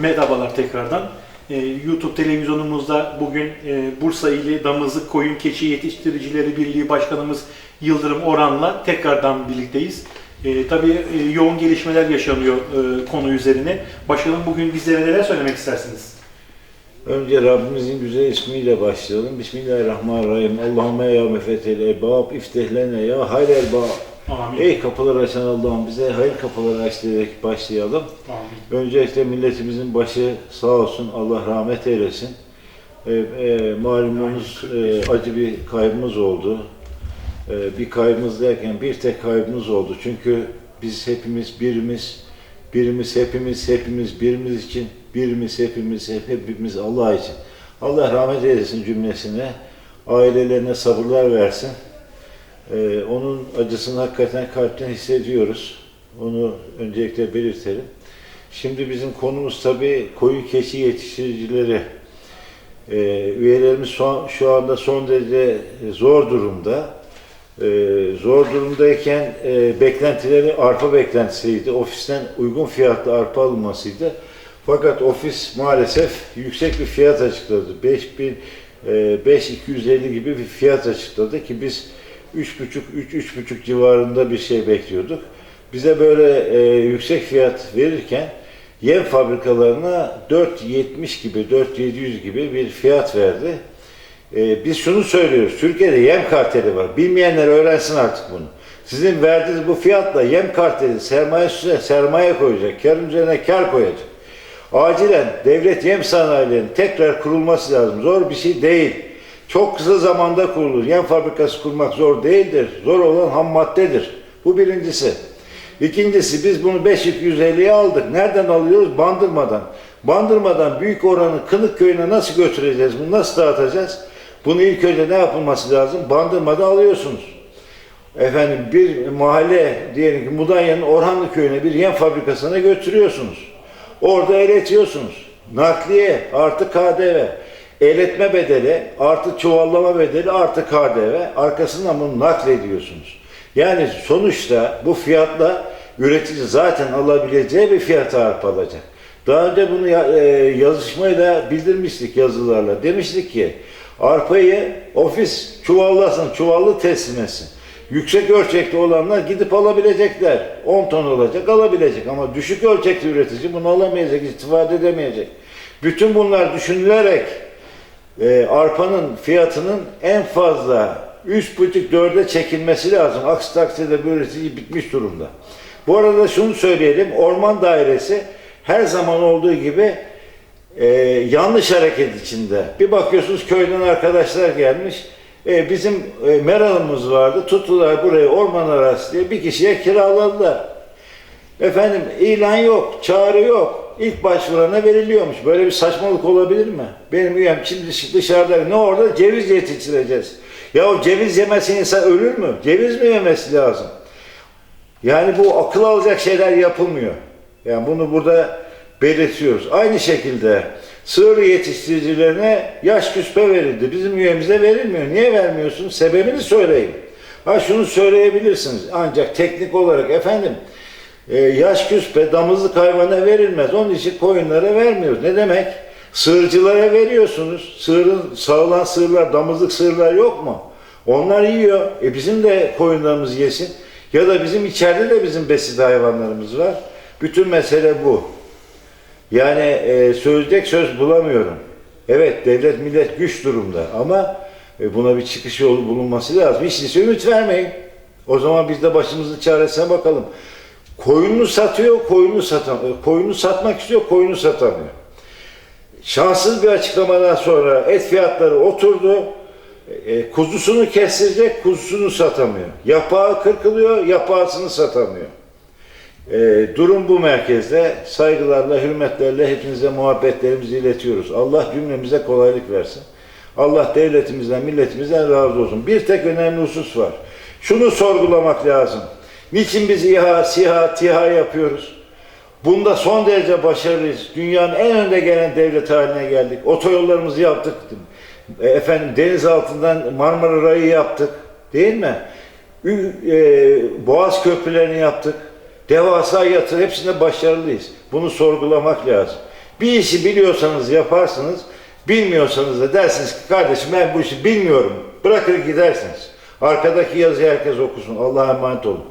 Merhabalar tekrardan. Ee, YouTube televizyonumuzda bugün e, Bursa İli Damızlık Koyun Keçi Yetiştiricileri Birliği Başkanımız Yıldırım Oran'la tekrardan birlikteyiz. Ee, tabii e, yoğun gelişmeler yaşanıyor e, konu üzerine. Başkanım bugün bizlere neler söylemek istersiniz? Önce Rabbimizin güzel ismiyle başlayalım. Bismillahirrahmanirrahim. Allahümme ya mefetel ebab, iftehlene ya hayr elbab. Amin. Ey kapıları açan Allah'ım bize hayır kapıları aç diyerek başlayalım. Amin. Öncelikle milletimizin başı sağ olsun, Allah rahmet eylesin. E, e, malumunuz e, acı bir kaybımız oldu. E, bir kaybımız derken bir tek kaybımız oldu. Çünkü biz hepimiz birimiz, birimiz hepimiz, hepimiz birimiz için, birimiz hepimiz, hep, hepimiz Allah için. Allah rahmet eylesin cümlesine, ailelerine sabırlar versin. E, onun acısını hakikaten kalpten hissediyoruz. Onu öncelikle belirtelim. Şimdi bizim konumuz tabii koyun keçi yetiştiricileri. Ee, üyelerimiz son, şu anda son derece zor durumda. Ee, zor durumdayken e, beklentileri arpa beklentisiydi. Ofisten uygun fiyatlı arpa alınmasıydı. Fakat ofis maalesef yüksek bir fiyat açıkladı. 5000 e, 5250 gibi bir fiyat açıkladı ki biz 3,5-3,5 civarında bir şey bekliyorduk. Bize böyle e, yüksek fiyat verirken yem fabrikalarına 4.70 gibi, 4.700 gibi bir fiyat verdi. E, biz şunu söylüyoruz, Türkiye'de yem karteli var. Bilmeyenler öğrensin artık bunu. Sizin verdiğiniz bu fiyatla yem karteli sermaye üstüne sermaye koyacak, kar üzerine kar koyacak. Acilen devlet yem sanayilerinin tekrar kurulması lazım. Zor bir şey değil. Çok kısa zamanda kurulur. Yem fabrikası kurmak zor değildir. Zor olan ham maddedir. Bu birincisi. İkincisi biz bunu 5250'ye aldık. Nereden alıyoruz? Bandırmadan. Bandırmadan büyük oranı Kınık köyüne nasıl götüreceğiz? Bunu nasıl dağıtacağız? Bunu ilk önce ne yapılması lazım? Bandırmada alıyorsunuz. Efendim bir mahalle diyelim ki Mudanya'nın Orhanlı köyüne bir yem fabrikasına götürüyorsunuz. Orada eritiyorsunuz. Nakliye artı KDV. Eletme bedeli artı çuvallama bedeli artı KDV. Arkasından bunu naklediyorsunuz. Yani sonuçta bu fiyatla üretici zaten alabileceği bir fiyata arpa alacak. Daha önce bunu e, yazışmayla bildirmiştik yazılarla. Demiştik ki arpayı ofis çuvallasın, çuvallı teslim etsin. Yüksek ölçekli olanlar gidip alabilecekler. 10 ton olacak alabilecek ama düşük ölçekli üretici bunu alamayacak, istifade edemeyecek. Bütün bunlar düşünülerek e, arpanın fiyatının en fazla 3,5-4'e çekilmesi lazım. Aksi takdirde bu üretici bitmiş durumda. Bu arada şunu söyleyelim, Orman Dairesi her zaman olduğu gibi e, yanlış hareket içinde. Bir bakıyorsunuz köyden arkadaşlar gelmiş, e, bizim e, meralımız vardı, tuttular burayı orman arası diye bir kişiye kiraladılar. Efendim ilan yok, çağrı yok. İlk başvurana veriliyormuş. Böyle bir saçmalık olabilir mi? Benim üyem şimdi dış- dışarıda ne orada ceviz yetiştireceğiz. Ya o ceviz yemesi insan ölür mü? Ceviz mi yemesi lazım? Yani bu akıl alacak şeyler yapılmıyor. Yani bunu burada belirtiyoruz. Aynı şekilde sığır yetiştiricilerine yaş küspe verildi. Bizim üyemize verilmiyor. Niye vermiyorsun? Sebebini söyleyin. Ha şunu söyleyebilirsiniz. Ancak teknik olarak efendim e, yaş küspe damızlık hayvana verilmez. Onun için koyunlara vermiyoruz. Ne demek? Sığırcılara veriyorsunuz. Sığırın, sağılan sığırlar, damızlık sığırlar yok mu? Onlar yiyor. E bizim de koyunlarımız yesin. Ya da bizim içeride de bizim beside hayvanlarımız var. Bütün mesele bu. Yani e, söyleyecek söz bulamıyorum. Evet devlet millet güç durumda ama e, buna bir çıkış yolu bulunması lazım. Hiç ümit vermeyin. O zaman biz de başımızın çaresine bakalım. Koyunu satıyor, koyunu satamıyor. Koyunu satmak istiyor, koyunu satamıyor. Şanssız bir açıklamadan sonra et fiyatları oturdu. E, kuzusunu kestirecek, kuzusunu satamıyor. Yapağı kırkılıyor, yapağısını satamıyor. E, durum bu merkezde. Saygılarla, hürmetlerle hepinize muhabbetlerimizi iletiyoruz. Allah cümlemize kolaylık versin. Allah devletimizden, milletimizden razı olsun. Bir tek önemli husus var. Şunu sorgulamak lazım. Niçin biz İHA, SİHA, TİHA yapıyoruz? Bunda son derece başarılıyız. Dünyanın en önde gelen devlet haline geldik. Otoyollarımızı yaptık. E, Efendim deniz altından Marmara Rayı yaptık. Değil mi? E, Boğaz köprülerini yaptık. Devasa yatır hepsinde başarılıyız. Bunu sorgulamak lazım. Bir işi biliyorsanız yaparsınız, bilmiyorsanız da dersiniz ki kardeşim ben bu işi bilmiyorum. Bırakır gidersiniz. Arkadaki yazıyı herkes okusun. Allah'a emanet olun.